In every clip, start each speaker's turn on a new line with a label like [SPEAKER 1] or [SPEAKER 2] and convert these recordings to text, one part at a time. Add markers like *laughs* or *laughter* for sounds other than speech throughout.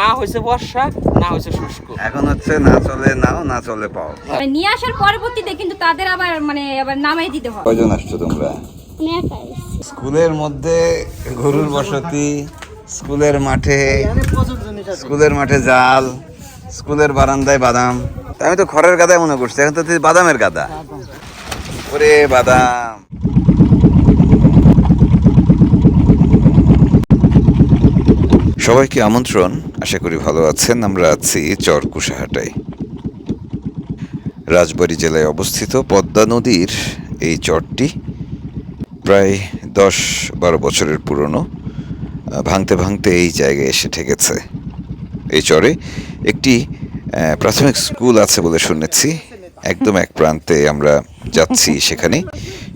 [SPEAKER 1] না হয়েছে বর্ষা না হয়েছে শুষ্ক।
[SPEAKER 2] এখন হচ্ছে না চলে নাও না চলে পাও।
[SPEAKER 3] মানে নিয়ে আসার পরবর্তীতে কিন্তু তাদের আবার মানে আবার নামাই দিতে হয়
[SPEAKER 2] কয়জন আসছো তোমরা? স্কুলের মধ্যে গরুর বসতি স্কুলের মাঠে স্কুলের মাঠে জাল স্কুলের বারান্দায় বাদাম। আমি তো খড়ের গাদায় মনে করছি এখন তো তুই বাদামের গাদা। ওরে বাদাম। সবাইকে আমন্ত্রণ। আশা করি ভালো আছেন। আমরা আছি চর কুশাহাটায়। রাজবাড়ী জেলায় অবস্থিত পদ্মা নদীর এই চরটি প্রায় দশ বারো বছরের পুরনো ভাঙতে ভাঙতে এই জায়গায় এসে ঠেকেছে। এই চরে একটি প্রাথমিক স্কুল আছে বলে শুনেছি। একদম এক প্রান্তে আমরা যাচ্ছি সেখানে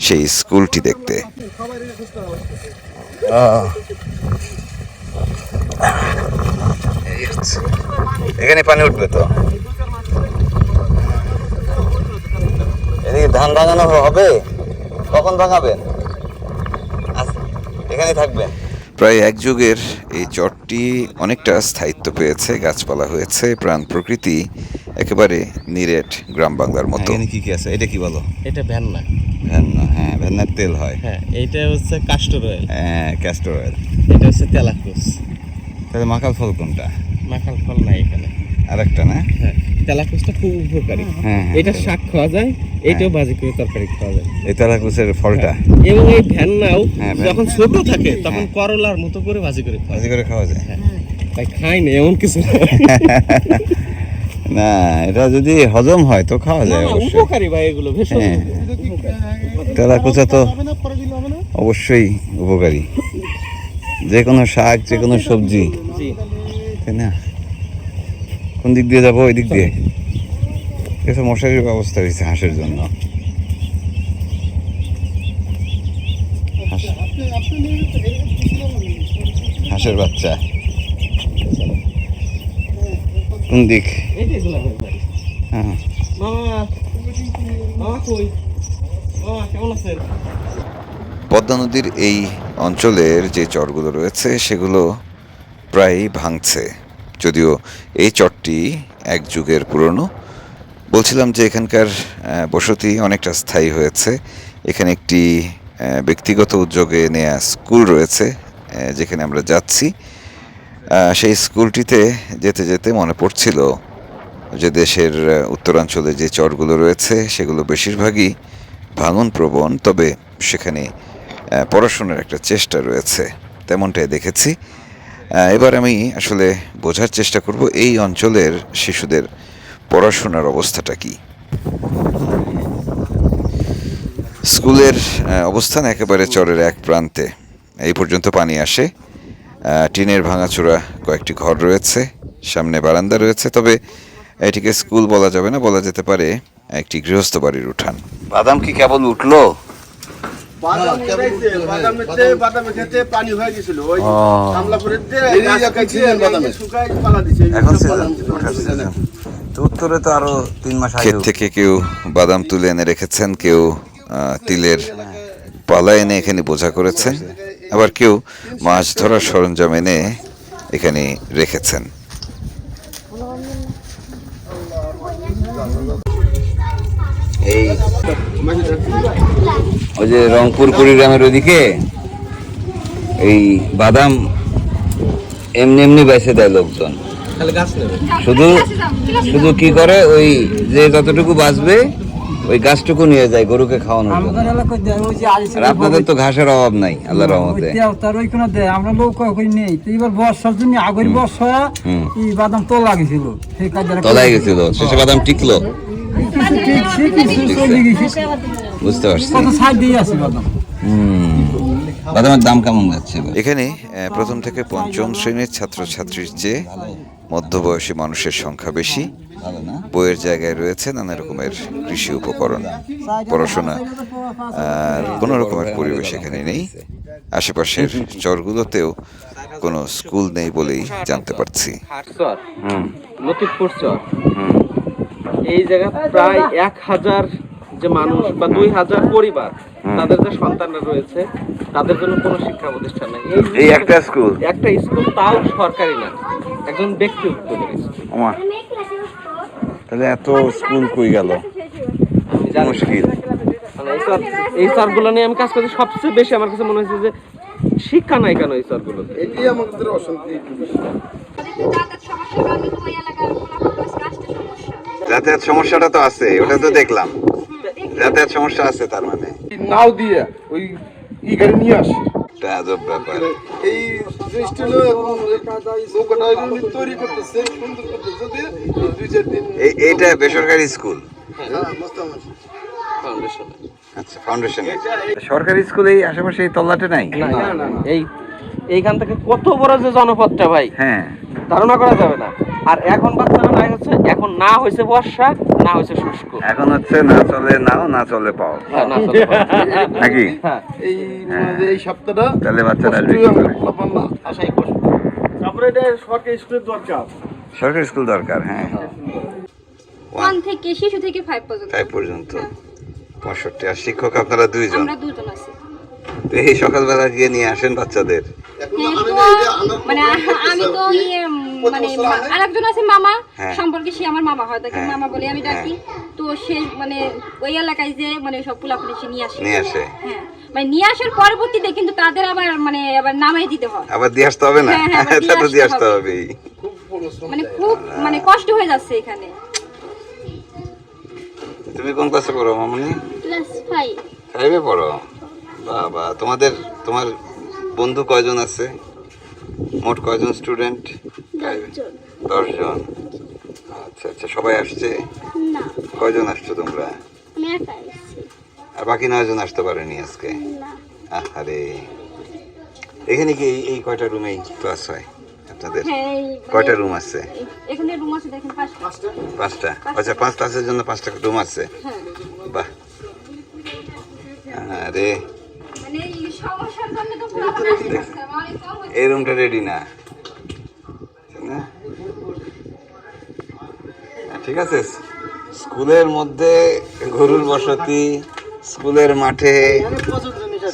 [SPEAKER 2] সেই স্কুলটি দেখতে। হচ্ছে। এখানে পানি উঠবে তো। এদিকে ধান ভাঙানো হবে? কখন ভাঙাবেন? এখানে থাকবেন। প্রায় এক যুগের এই চটটি অনেকটা স্থায়িত্ব পেয়েছে গাছপালা হয়েছে প্রাণ প্রকৃতি একেবারে নিরেট গ্রাম বাংলার মতো। এখানে কি কি আছে? এটা কি বলো?
[SPEAKER 1] এটা ভ্যান না
[SPEAKER 2] ভেন্না হ্যাঁ ভেন্নার তেল হয়।
[SPEAKER 1] হ্যাঁ এটা হচ্ছে কাস্টর অয়েল
[SPEAKER 2] হ্যাঁ ক্যাস্টর অয়েল
[SPEAKER 1] এটা হচ্ছে তেলাকুচ
[SPEAKER 2] তাহলে মাকাল ফল কোনটা?
[SPEAKER 1] মাখাল ফল নাই এখানে।
[SPEAKER 2] আরেকটা না?
[SPEAKER 1] হ্যাঁ তেলাকুচটা খুব উপকারী।
[SPEAKER 2] হ্যাঁ, হ্যাঁ,
[SPEAKER 1] এটা শাক খাওয়া যায় এইটাও ভাজি করে তরকারি খাওয়া যায়।
[SPEAKER 2] এই তেলাকুচের ফলটা?
[SPEAKER 1] এবং এই ভ্যাননাও
[SPEAKER 2] হ্যাঁ,
[SPEAKER 1] যখন ছোট থাকে তখন
[SPEAKER 2] হ্যাঁ।
[SPEAKER 1] করলার মতো করে ভাজি করে
[SPEAKER 2] ভাজি করে খাওয়া যায়?
[SPEAKER 1] তাই খাই না এমন কিছু না। *laughs*
[SPEAKER 2] না এটা যদি হজম হয় তো খাওয়া যায় অবশ্যই।
[SPEAKER 1] উপকারী ভাই এগুলো ভেষজ
[SPEAKER 2] হ্যাঁ। তেলাকুচা তো অবশ্যই উপকারী। যে কোনো শাক যে কোনো সবজি তাই না? কোন দিক দিয়ে যাব? ওই দিক দিয়ে। কিছু মশারির ব্যবস্থা হয়েছে হাঁসের জন্য। হাঁসের বাচ্চা। কোন দিক? হ্যাঁ।
[SPEAKER 1] মামা মামা কই? মামা কেমন আছেন?
[SPEAKER 2] পদ্মা নদীর এই অঞ্চলের যে চরগুলো রয়েছে, সেগুলো প্রায়ই ভাঙছে। যদিও এই চরটি এক যুগের পুরনো। বলছিলাম যে এখানকার বসতি অনেকটা স্থায়ী হয়েছে। এখানে একটি ব্যক্তিগত উদ্যোগে নেয়া স্কুল রয়েছে যেখানে আমরা যাচ্ছি। সেই স্কুলটিতে যেতে যেতে মনে পড়ছিল যে দেশের উত্তরাঞ্চলে যে চরগুলো রয়েছে, সেগুলো বেশিরভাগই ভাঙন প্রবণ তবে সেখানে পড়াশোনার একটা চেষ্টা রয়েছে তেমনটাই দেখেছি। এবার আমি আসলে বোঝার চেষ্টা করব, এই অঞ্চলের শিশুদের পড়াশোনার অবস্থাটা কি? স্কুলের অবস্থান একেবারে চরের এক প্রান্তে। এই পর্যন্ত পানি আসে। টিনের ভাঙাচোরা কয়েকটি ঘর রয়েছে, সামনে বারান্দা রয়েছে, তবে এটিকে স্কুল বলা যাবে না, বলা যেতে পারে একটি গৃহস্থ বাড়ির উঠান। বাদাম কি কেবল উঠল? ক্ষেত থেকে কেউ বাদাম তুলে এনে রেখেছেন কেউ তিলের পালা এনে এখানে বোঝা করেছেন আবার কেউ মাছ ধরার সরঞ্জাম এনে এখানে রেখেছেন এই ওই যে রংপুর কুড়িগ্রামের ওইদিকে এই বাদাম এমনি এমনি বেছে দেয় লোকজন।
[SPEAKER 1] খালি গাছ নেবে।
[SPEAKER 2] শুধু শুধু কি করে? ওই যে যতটুকু বাঁচবে ওই গাছটুকু নিয়ে যায় গরুকে খাওয়ানোর জন্য।
[SPEAKER 4] ওই
[SPEAKER 2] আপনাদের তো ঘাসের অভাব নাই আল্লাহর রহমতে।
[SPEAKER 4] তার ওইখানে দেয় আমরা লোক কই নেই। তো এবার বর্ষার জন্য আগের বর্ষা এই বাদাম তোলা গেছিল। সেই কাজে
[SPEAKER 2] তলায় গেছিল শেষে বাদাম টিকলো। বুঝতে পারছি।
[SPEAKER 4] কত সাইড দিয়ে আছে বাদাম
[SPEAKER 2] বাদামের দাম কেমন যাচ্ছে এখানে প্রথম থেকে পঞ্চম শ্রেণির ছাত্রছাত্রীর চেয়ে মধ্যবয়সী মানুষের সংখ্যা বেশি। বইয়ের জায়গায় রয়েছে নানা রকমের কৃষি উপকরণ পড়াশোনা আর কোনো রকমের পরিবেশ এখানে নেই। আশেপাশের চরগুলোতেও কোনো স্কুল নেই বলেই জানতে পারছি।
[SPEAKER 1] হাটচর লতিফপুর চর। এই জায়গা প্রায় এক হাজার যে মানুষ বা দুই হাজার পরিবার তাদের যে সন্তানরা রয়েছে তাদের জন্য কোনো শিক্ষা প্রতিষ্ঠান নেই। এই
[SPEAKER 5] একটা স্কুল?
[SPEAKER 1] একটা স্কুল তাও সরকারি না একজন ব্যক্তি উদ্যোগের
[SPEAKER 5] তাহলে এত স্কুল কই গেল?
[SPEAKER 1] আমি জানি।
[SPEAKER 5] মুশকিল।
[SPEAKER 1] মানে এই স্যার স্যারগুলো নিয়ে আমি কাজ করছি সবচেয়ে বেশি আমার কাছে মনে হয়েছে যে শিক্ষা নাই কেন এই স্যারগুলোতে?
[SPEAKER 6] এটি আমাদের অশান্তি একটু বেশি।
[SPEAKER 3] যাতায়াত সমস্যা কারণে তো ওই এলাকার পোলাপান কাজটা সমস্যা
[SPEAKER 5] যাতায়াত সমস্যাটা তো আছে ওটা তো দেখলাম। যাতায়াত সমস্যা আছে তার মানে।
[SPEAKER 6] নাও দিয়ে ওই ই গাড়ি নিয়ে আসে।
[SPEAKER 5] এটা আজব ব্যাপার।
[SPEAKER 6] এই জিনিসটা এখন নৌকাটা তৈরি করতেছে সুন্দর করতেছে দুই চার দিন।
[SPEAKER 5] এইটা বেসরকারি স্কুল?
[SPEAKER 6] হ্যাঁ,
[SPEAKER 1] ফাউন্ডেশন
[SPEAKER 5] আচ্ছা ফাউন্ডেশন সরকারি স্কুলে এই আশেপাশে এই তল্লাটে নাই?
[SPEAKER 1] এই এইখান থেকে কত বড় যে জনপদটা ভাই?
[SPEAKER 5] হ্যাঁ।
[SPEAKER 1] ধারণা করা যাবে না। আর এখন বাচ্চারা নাই হচ্ছে এখন না হয়েছে বর্ষা না হয়েছে শুষ্ক।
[SPEAKER 5] এখন হচ্ছে না চলে নাও না চলে পাও।
[SPEAKER 1] না চলে বর্ষা। *laughs*
[SPEAKER 5] নাকি?
[SPEAKER 1] হ্যাঁ।
[SPEAKER 6] এই মানে এই সপ্তাহটা
[SPEAKER 5] তাহলে বাচ্চারা
[SPEAKER 6] আশাই কষ্ট। তারপরে এটা সরকারি স্কুলের দরকার।
[SPEAKER 5] সরকারি স্কুল দরকার হ্যাঁ।
[SPEAKER 3] ওয়ান থেকে শিশু থেকে ফাইভ পর্যন্ত।
[SPEAKER 5] তাই পর্যন্ত। পঁয়ষট্টি আর শিক্ষক আপনারা দুইজন?
[SPEAKER 3] আমরা দুজন আছি।
[SPEAKER 5] তো এই সকালবেলা গিয়ে নিয়ে আসেন বাচ্চাদের।
[SPEAKER 3] হ্যাঁ, মানে আমি তো ইয়ে মানে আরেকজন আছে মামা
[SPEAKER 5] হ্যাঁ।
[SPEAKER 3] সম্পর্কে সে আমার মামা হয় তাকে
[SPEAKER 5] হ্যাঁ।
[SPEAKER 3] মামা বলে আমি ডাকি। তো সে মানে ওই এলাকায় যে মানে সব পোলাপুলি সে নিয়ে আসে।
[SPEAKER 5] নিয়ে আসে।
[SPEAKER 3] হ্যাঁ। মানে নিয়ে আসার পরবর্তীতে কিন্তু তাদের আবার মানে আবার নামাই দিতে হয়।
[SPEAKER 5] আবার দিয়ে আসতে হবে না?
[SPEAKER 3] হ্যাঁ, হ্যাঁ, *laughs*
[SPEAKER 5] তা দিয়ে
[SPEAKER 3] আসতে হবে। মানে খুব মানে কষ্ট হয়ে যাচ্ছে এখানে।
[SPEAKER 5] তুমি কোন ক্লাসে পড়ো মামনি?
[SPEAKER 3] ক্লাস ফাইভ
[SPEAKER 5] ফাইভে পড়ো? বাবা তোমাদের তোমার বন্ধু কয়জন আছে? মোট কয়জন স্টুডেন্ট? দশজন। আচ্ছা আচ্ছা সবাই আসছে? কয়জন আসছো তোমরা? আর বাকি নয়জন আসতে পারেনি আজকে?
[SPEAKER 7] না।
[SPEAKER 5] আরে এখানে কি এই- এই কয়টা রুমেই ক্লাস হয় আপনাদের?
[SPEAKER 3] হ্যাঁ
[SPEAKER 5] কয়টা রুম আছে?
[SPEAKER 3] এখানে রুম আছে দেখেন পাঁচটা।
[SPEAKER 5] পাঁচটা? আচ্ছা পাঁচ ক্লাসের জন্য পাঁচটা রুম আছে।
[SPEAKER 3] হ্যাঁ।
[SPEAKER 5] বাহ। আরে
[SPEAKER 3] এই
[SPEAKER 5] রুমটা রেডি না না? হ্যাঁ, ঠিক আছে স্কুলের মধ্যে গরুর বসতি স্কুলের মাঠে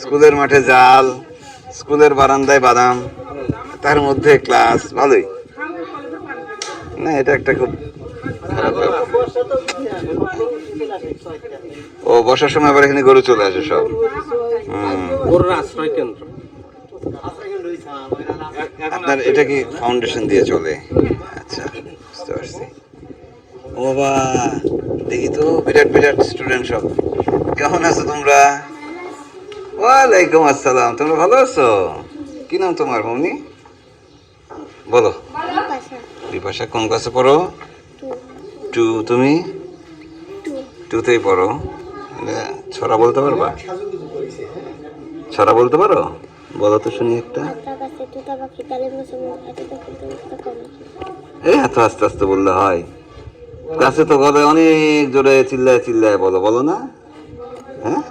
[SPEAKER 5] স্কুলের মাঠে জাল স্কুলের বারান্দায় বাদাম তার মধ্যে ক্লাস ভালোই না এটা একটা খুব খারাপ ব্যাপার। ও বসার সময় আবার এখানে গরু চলে আসে সব। হুম।
[SPEAKER 1] গরুর আশ্রয় কেন্দ্র।
[SPEAKER 5] আপনার এটা কি ফাউন্ডেশন দিয়ে চলে? আচ্ছা বুঝতে পারছি। ও বাবা দেখি তো বিরাট বিরাট স্টুডেন্ট সব। কেমন আছো তোমরা? ওয়ালাইকুম আসসালাম তোমরা ভালো আছো? কি নাম তোমার মমনি বলো।
[SPEAKER 7] পাশা
[SPEAKER 5] বিপাশা কোন ক্লাসে পড়ো?
[SPEAKER 7] টু।
[SPEAKER 5] টু তুমি? টুতেই পড়ো। ছড়া বলতে পারবা? ছড়া বলতে পারো? বলো তো শুনি একটা। এই এত আস্তে আস্তে বললে হয়। ক্লাসে তো গলে অনেক জোরে চিল্লায় চিল্লায় বলো বলো না? হ্যাঁ? *laughs*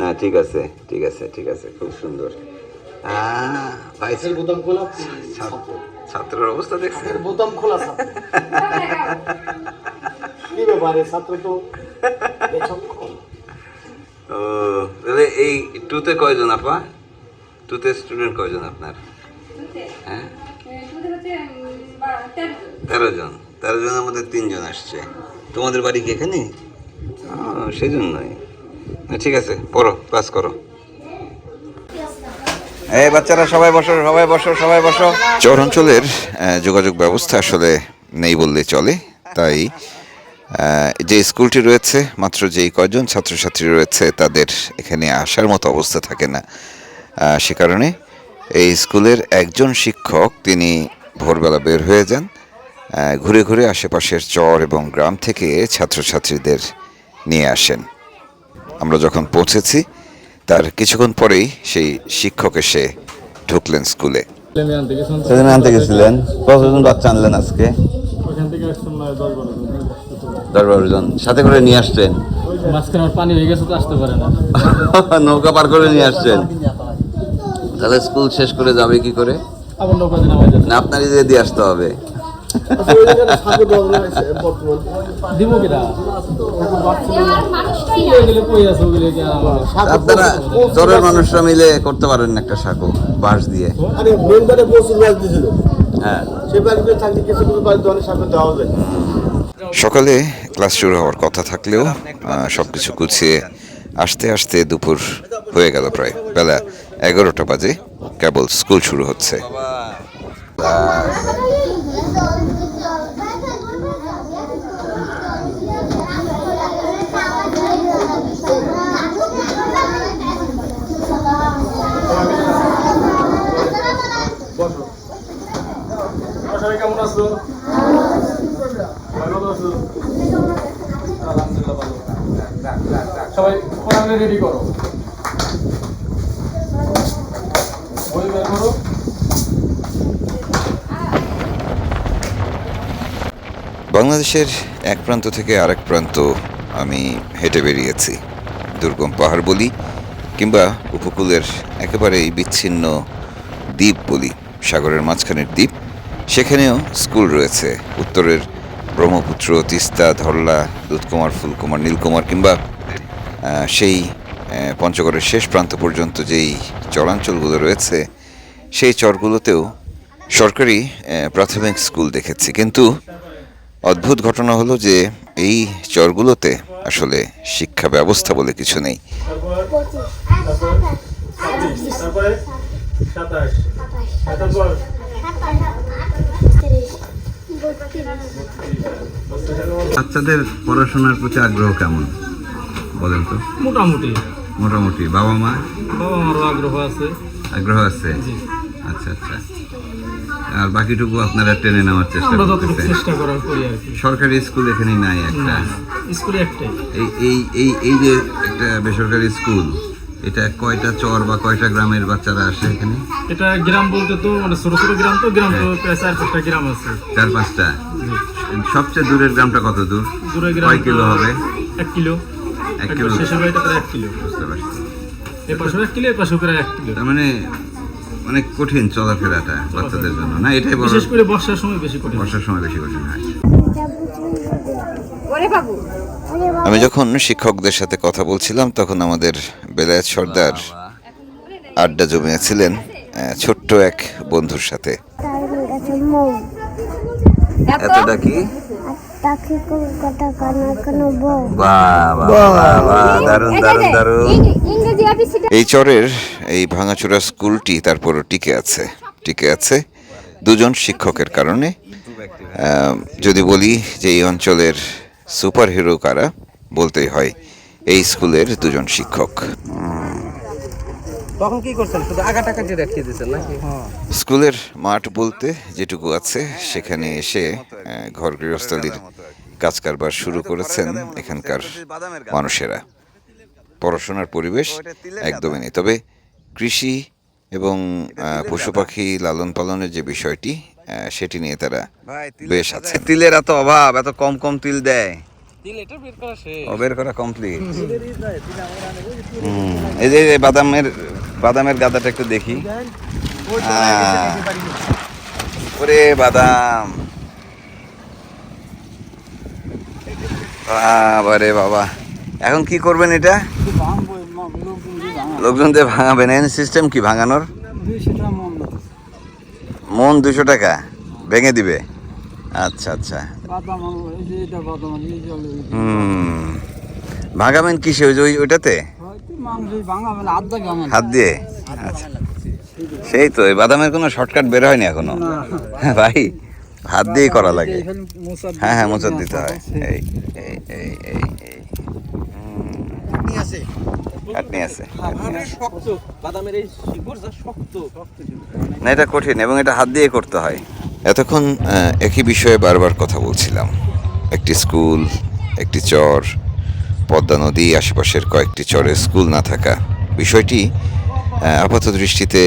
[SPEAKER 5] না ঠিক আছে ঠিক আছে ঠিক আছে খুব সুন্দর। ছাত্রের অবস্থা দেখছেন?
[SPEAKER 6] বোতাম খোলা ছাত্র। *laughs* কি ব্যাপারে ছাত্র তো
[SPEAKER 5] ও তাহলে এই টুতে কয়জন আপা? টুতে স্টুডেন্ট কয়জন আপনার? হ্যাঁ?
[SPEAKER 3] বা- তেরো জন।
[SPEAKER 5] তেরো জনের মধ্যে তিনজন আসছে। তোমাদের বাড়ি কি এখানে? ও, সেই জন্যই ঠিক আছে পড়ো ক্লাস করো। এই বাচ্চারা সবাই বসো সবাই বসো সবাই বসো। চর অঞ্চলের যোগাযোগ ব্যবস্থা আসলে নেই বললে চলে তাই যে স্কুলটি রয়েছে মাত্র যেই কয়জন ছাত্রছাত্রী রয়েছে তাদের এখানে আসার মতো অবস্থা থাকে না। সে কারণে এই স্কুলের একজন শিক্ষক তিনি ভোরবেলা বের হয়ে যান। ঘুরে ঘুরে আশেপাশের চর এবং গ্রাম থেকে ছাত্রছাত্রীদের নিয়ে আসেন। আমরা যখন পৌঁছেছি তার কিছুক্ষণ পরেই সেই শিক্ষক এসে ঢুকলেন স্কুলে। সেদিন আনতে গেছিলেন। কতজন বাচ্চা আনলেন আজকে
[SPEAKER 8] ওখান থেকে আসতাম না দশ বারো জন
[SPEAKER 5] সাথে করে নিয়ে আসছেন।
[SPEAKER 8] মাঝখানে পানি হয়ে গেছে তো আসতে পারে না। *laughs*
[SPEAKER 5] নৌকা পার করে নিয়ে আসছেন। তাহলে স্কুল শেষ করে যাবে কি করে? না আপনারই দিয়ে দিয়ে আসতে হবে।
[SPEAKER 2] আপনারা চরের মানুষরা মিলে করতে পারেন একটা সাঁকো বাঁশ দিয়ে। হ্যাঁ।
[SPEAKER 9] সে বাড়িতে থাকলে কিছু কিছু বাড়িতে অনেক দেওয়া যায়।
[SPEAKER 2] সকালে ক্লাস শুরু হওয়ার কথা থাকলেও সব কিছু গুছিয়ে আসতে আসতে দুপুর হয়ে গেল প্রায়। বেলা এগারোটা বাজে কেবল স্কুল শুরু হচ্ছে
[SPEAKER 8] সবাই কেমন আছো ভালো আছো আলহামদুলিল্লাহ ভালো সবাই কোরআন রেডি করো। বই বের করো।
[SPEAKER 2] বাংলাদেশের এক প্রান্ত থেকে আরেক প্রান্ত আমি হেঁটে বেরিয়েছি। দুর্গম পাহাড় বলি কিংবা উপকূলের একেবারেই বিচ্ছিন্ন দ্বীপ বলি, সাগরের মাঝখানের দ্বীপ। সেখানেও স্কুল রয়েছে। উত্তরের ব্রহ্মপুত্র, তিস্তা, ধরলা, দুধকুমার, ফুলকুমার, নীলকুমার কিংবা সেই পঞ্চগড়ের শেষ প্রান্ত পর্যন্ত যেই চরাঞ্চলগুলো রয়েছে, সেই চরগুলোতেও সরকারি প্রাথমিক স্কুল দেখেছি। কিন্তু অদ্ভুত ঘটনা হলো যে এই চরগুলোতে আসলে শিক্ষা ব্যবস্থা বলে কিছু নেই। বাচ্চাদের পড়াশোনার প্রতি আগ্রহ কেমন? বলেন তো
[SPEAKER 8] মোটামুটি।
[SPEAKER 2] মোটামুটি। বাবা মা?
[SPEAKER 8] বাবা আমারও আগ্রহ আছে।
[SPEAKER 2] আগ্রহ আছে? আচ্ছা আচ্ছা। আর বাকিটুকু আপনারা টেনে নেওয়ার চেষ্টা
[SPEAKER 8] আমরা যতটুকু
[SPEAKER 2] করতেছেন।
[SPEAKER 8] চেষ্টা করার করি আর কি।
[SPEAKER 2] সরকারি স্কুল এখানে নাই একটা?
[SPEAKER 8] স্কুলে একটাই।
[SPEAKER 2] এই এই এই এই যে একটা বেসরকারি স্কুল এটা কয়টা চর বা কয়টা গ্রামের বাচ্চারা আসে এখানে?
[SPEAKER 8] এটা গ্রাম বলতে তো মানে ছোট ছোট গ্রাম তো গ্রাম তো প্রায় চার পাঁচটা গ্রাম আছে।
[SPEAKER 2] চার পাঁচটা? সবচেয়ে দূরের গ্রামটা কত দূর?
[SPEAKER 8] দূরে গ্রাম
[SPEAKER 2] কয় কিলো হবে?
[SPEAKER 8] এক কিলো।
[SPEAKER 2] এক কিলো
[SPEAKER 8] শেষের বাড়িটা প্রায় এক কিলো।
[SPEAKER 2] বুঝতে পারছি।
[SPEAKER 8] এ পাশেও এক কিলো এ পাশেও প্রায় এক কিলো।
[SPEAKER 2] তার মানে অনেক কঠিন চলাফেরাটা বাচ্চাদের জন্য না? এটাই বড়
[SPEAKER 8] বিশেষ করে বর্ষার সময় বেশি কঠিন।
[SPEAKER 2] বর্ষার সময় বেশি কঠিন হয়। আমি যখন শিক্ষকদের সাথে কথা বলছিলাম তখন আমাদের বেলায়েত সর্দার আড্ডা জমিয়েছিলেন ছোট্ট এক বন্ধুর সাথে। এতটা কি?
[SPEAKER 7] তাকে কলকাতা কানা কানো বউ।
[SPEAKER 2] দারুণ
[SPEAKER 3] এই
[SPEAKER 2] দারুণ দারুণ। চরের এই ভাঙাচোরা স্কুলটি তারপরও টিকে আছে টিকে আছে দুজন শিক্ষকের কারণে। আহ, যদি বলি যে এই অঞ্চলের সুপার হিরো কারা বলতেই হয় এই স্কুলের দুজন শিক্ষক।
[SPEAKER 1] তখন কি করছেন? শুধু আগা টাকা রেখে দিয়েছেন নাকি?
[SPEAKER 2] স্কুলের মাঠ বলতে যেটুকু আছে সেখানে এসে ঘর গৃহস্থালির কাজ কারবার শুরু করেছেন এখানকার মানুষেরা। পড়াশোনার পরিবেশ একদমই নেই। তবে কৃষি এবং পশু পাখি লালন পালনের যে বিষয়টি সেটি নিয়ে তারা বেশ আছে তিলের এত অভাব এত কম কম তিল দেয়।
[SPEAKER 1] তিল এটা বের করা শেষ।
[SPEAKER 2] ও বের করা কমপ্লিট এই যে বাদামের বাদামের গাদাটা একটু দেখি। ওরে বাদাম। বাবারে বাবা। এখন কি করবেন এটা? লোকজনদের ভাঙাবেন। এন সিস্টেম কি ভাঙানোর?
[SPEAKER 5] মন
[SPEAKER 2] দুশো টাকা। ভেঙে দিবে। আচ্ছা আচ্ছা। হুম। ভাঙাবেন কিসে? ওই- ওইটাতে? হাত দিয়ে? আচ্ছা। সেই তো এই বাদামের কোনো শর্টকাট বের হয়নি এখনও? হ্যাঁ ভাই হাত দিয়েই করা লাগে। হ্যাঁ হ্যাঁ মোচার দিতে হয়। এই এই এই এই এই। খাটনি আছে। না এটা কঠিন এবং এটা হাত দিয়ে করতে হয়। এতক্ষণ একই বিষয়ে বারবার কথা বলছিলাম। একটি স্কুল একটি চর পদ্মা নদী, আশেপাশের কয়েকটি চরে স্কুল না থাকা। বিষয়টি আপাত দৃষ্টিতে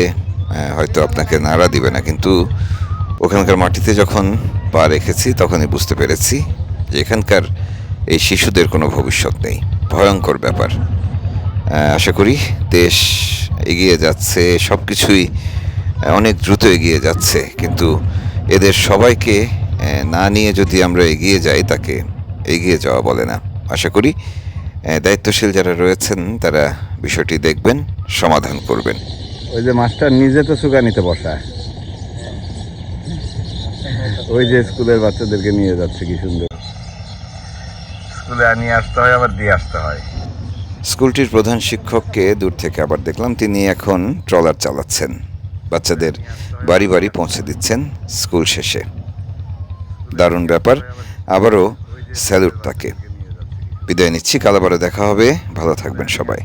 [SPEAKER 2] হয়তো আপনাকে নাড়া দিবে না, কিন্তু ওখানকার মাটিতে যখন পা রেখেছি, তখনই বুঝতে পেরেছি যে এখানকার এই শিশুদের কোনো ভবিষ্যৎ নেই। ভয়ঙ্কর ব্যাপার। আশা করি দেশ এগিয়ে যাচ্ছে সব কিছুই অনেক দ্রুত এগিয়ে যাচ্ছে, কিন্তু এদের সবাইকে না নিয়ে যদি আমরা এগিয়ে যাই, তাকে এগিয়ে যাওয়া বলে না। আশা করি দায়িত্বশীল যারা রয়েছেন তারা বিষয়টি দেখবেন সমাধান করবেন।
[SPEAKER 5] ওই যে মাস্টার নিজে তো সুগা নিতে বসা ওই যে স্কুলের বাচ্চাদেরকে নিয়ে যাচ্ছে কি সুন্দর। স্কুলে নিয়ে আসতে হয় আবার দিয়ে আসতে হয়।
[SPEAKER 2] স্কুলটির প্রধান শিক্ষককে দূর থেকে আবার দেখলাম তিনি এখন ট্রলার চালাচ্ছেন। বাচ্চাদের বাড়ি বাড়ি পৌঁছে দিচ্ছেন স্কুল শেষে। দারুণ ব্যাপার আবারও স্যালুট তাকে। বিদায় নিচ্ছি কাল আবারও দেখা হবে। ভালো থাকবেন সবাই।